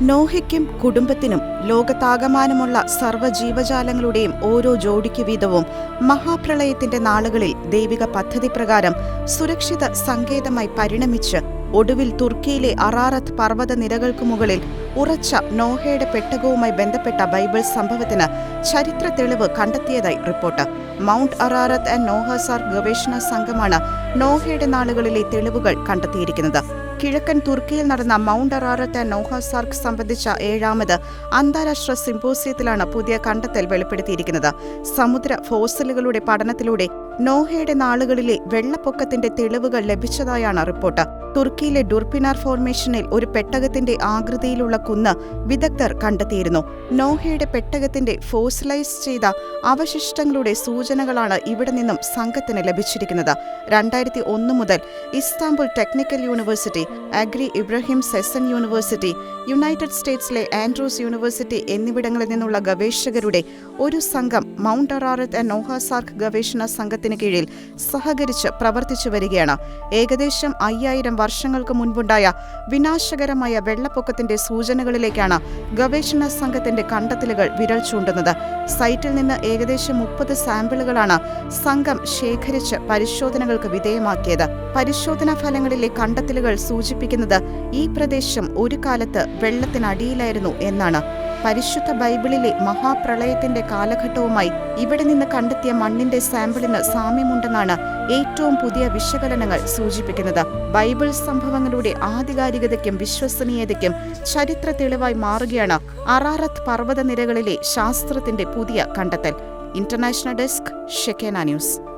നോഹയ്ക്കും കുടുംബത്തിനും ലോകത്താകമാനമുള്ള സർവജീവജാലങ്ങളുടെയും ഓരോ ജോഡിക്ക് വീതവും മഹാപ്രളയത്തിന്റെ നാളുകളിൽ ദൈവിക പദ്ധതി പ്രകാരം സുരക്ഷിത സങ്കേതമായി പരിണമിച്ച് ഒടുവിൽ തുർക്കിയിലെ അറാറത്ത് പർവത നിരകൾക്കു മുകളിൽ ഉറച്ച നോഹയുടെ പെട്ടകവുമായി ബന്ധപ്പെട്ട ബൈബിൾ സംഭവത്തിന് ചരിത്ര തെളിവ് കണ്ടെത്തിയതായി റിപ്പോർട്ട്. മൗണ്ട് അറാറത്ത് ആൻഡ് നോഹസാർ ഗവേഷണ സംഘമാണ് നോഹയുടെ നാളുകളിലെ തെളിവുകൾ കണ്ടെത്തിയിരിക്കുന്നത്. കിഴക്കൻ തുർക്കിയിൽ നടന്ന മൗണ്ട് അറാറത്ത് നോഹ സാർക്ക് സംബന്ധിച്ച ഏഴാമത് അന്താരാഷ്ട്ര സിംബോസിയത്തിലാണ് പുതിയ കണ്ടെത്തൽ വെളിപ്പെടുത്തിയിരിക്കുന്നത്. സമുദ്ര ഫോസിലുകളുടെ പഠനത്തിലൂടെ നോഹയുടെ നാളുകളിലെ വെള്ളപ്പൊക്കത്തിന്റെ തെളിവുകൾ ലഭിച്ചതായാണ് റിപ്പോർട്ട്. തുർക്കിയിലെ ഡുർപിനാർ ഫോർമേഷനിൽ ഒരു പെട്ടകത്തിന്റെ ആകൃതിയിലുള്ള കുന്ന് വിദഗ്ധർ കണ്ടെത്തിയിരുന്നു. നോഹയുടെ പെട്ടകത്തിന്റെ ഫോസിലൈസ് ചെയ്ത അവശിഷ്ടങ്ങളുടെ സൂചനകളാണ് ഇവിടെ നിന്നും സംഘത്തിന് ലഭിച്ചിരിക്കുന്നത്. രണ്ടായിരത്തി ഒന്ന് മുതൽ Istanbul Technical University Agri Ibrahim Cecen University United സ്റ്റേറ്റ്സിലെ Andrews university എന്നിവിടങ്ങളിൽ നിന്നുള്ള ഗവേഷകരുടെ ഒരു സംഘം മൗണ്ട് അറാറത്ത് ആൻഡ് നോഹാസാർക്ക് ഗവേഷണ സംഘത്തിന് കീഴിൽ സഹകരിച്ച് പ്രവർത്തിച്ചു വരികയാണ്. ഏകദേശം അയ്യായിരം വർഷങ്ങൾക്ക് മുൻപുണ്ടായ വിനാശകരമായ വെള്ളപ്പൊക്കത്തിന്റെ സൂചനകളിലേക്കാണ് ഗവേഷണ സംഘത്തിന്റെ കണ്ടെത്തലുകൾ വിരൽ ചൂണ്ടുന്നത്. സൈറ്റിൽ നിന്ന് ഏകദേശം മുപ്പത് സാമ്പിളുകളാണ് സംഘം ശേഖരിച്ച് പരിശോധനകൾക്ക് വിധേയമാക്കിയത്. പരിശോധനാ ഫലങ്ങളിലെ കണ്ടെത്തലുകൾ സൂചിപ്പിക്കുന്നത് ഈ പ്രദേശം ഒരു കാലത്ത് വെള്ളത്തിനടിയിലായിരുന്നു എന്നാണ്. പരിശുദ്ധ ബൈബിളിലെ മഹാപ്രളയത്തിന്റെ കാലഘട്ടവുമായി ഇവിടെ നിന്ന് കണ്ടെത്തിയ മണ്ണിന്റെ സാമ്പിളിന് സാമ്യമുണ്ടെന്നാണ് ഏറ്റവും പുതിയ വിശകലനങ്ങൾ സൂചിപ്പിക്കുന്നത്. ബൈബിൾ സംഭവങ്ങളുടെ ആധികാരികതയ്ക്കും വിശ്വസനീയതയ്ക്കും ചരിത്ര തെളിവായി മാറുകയാണ് അറാറത്ത് പർവതനിരകളിലെ ശാസ്ത്രത്തിന്റെ പുതിയ കണ്ടെത്തൽ. International desk Shekinah news.